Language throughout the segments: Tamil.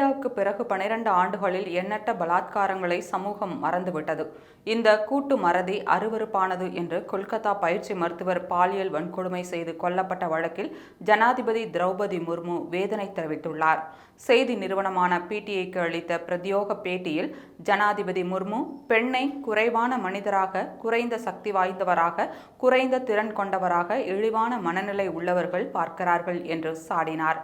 நிர்பயாவுக்கு பிறகு பனிரெண்டு ஆண்டுகளில் எண்ணற்ற பலாத்காரங்களை சமூகம் மறந்துவிட்டது. இந்த கூட்டு மறதி அருவருப்பானது என்று கொல்கத்தா பயிற்சி மருத்துவர் பாலியல் வன்கொடுமை செய்து கொல்லப்பட்ட வழக்கில் ஜனாதிபதி திரௌபதி முர்மு வேதனை தெரிவித்துள்ளார். செய்தி நிறுவனமான பிடிஐக்கு அளித்த பிரத்யோக பேட்டியில் ஜனாதிபதி முர்மு பெண்ணை குறைவான மனிதராக குறைந்த சக்தி வாய்ந்தவராக குறைந்த திறன் கொண்டவராக இழிவான மனநிலை உள்ளவர்கள் பார்க்கிறார்கள் என்று சாடினார்.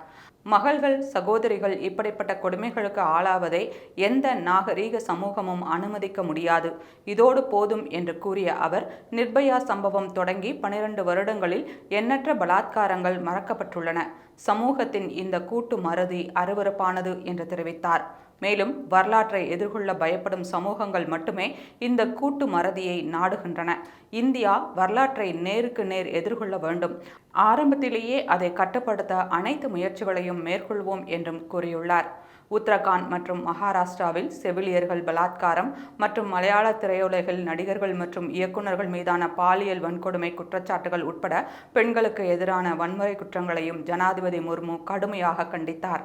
மகள்கள் சகோதரிகள் இப்படிப்பட்ட கொடுமைகளுக்கு ஆளாவதை எந்த நாகரீக சமூகமும் அனுமதிக்க முடியாது. இதோடு போதும் என்று கூறிய அவர் நிர்பயா சம்பவம் தொடங்கி பனிரெண்டு வருடங்களில் எண்ணற்ற பலாத்காரங்கள் மறக்கப்பட்டுள்ளன. சமூகத்தின் இந்த கூட்டு மறதி அருவருப்பானது என்று தெரிவித்தார். மேலும் வரலாற்றை எதிர்கொள்ள பயப்படும் சமூகங்கள் மட்டுமே இந்த கூட்டு மறதியை நாடுகின்றன. இந்தியா வரலாற்றை நேருக்கு நேர் எதிர்கொள்ள வேண்டும். ஆரம்பத்திலேயே அதை கட்டுப்படுத்த அனைத்து முயற்சிகளையும் மேற்கொள்வோம் என்றும் கூறியுள்ளார். உத்தரகாண்ட் மற்றும் மகாராஷ்டிராவில் செவிலியர்கள் பலாத்காரம் மற்றும் மலையாள திரையுலகில் நடிகர்கள் மற்றும் இயக்குநர்கள் மீதான பாலியல் வன்கொடுமை குற்றச்சாட்டுகள் உட்பட பெண்களுக்கு எதிரான வன்முறை குற்றங்களையும் ஜனாதிபதி ஜனாதிபதி முர்மு கடுமையாக கண்டித்தார்.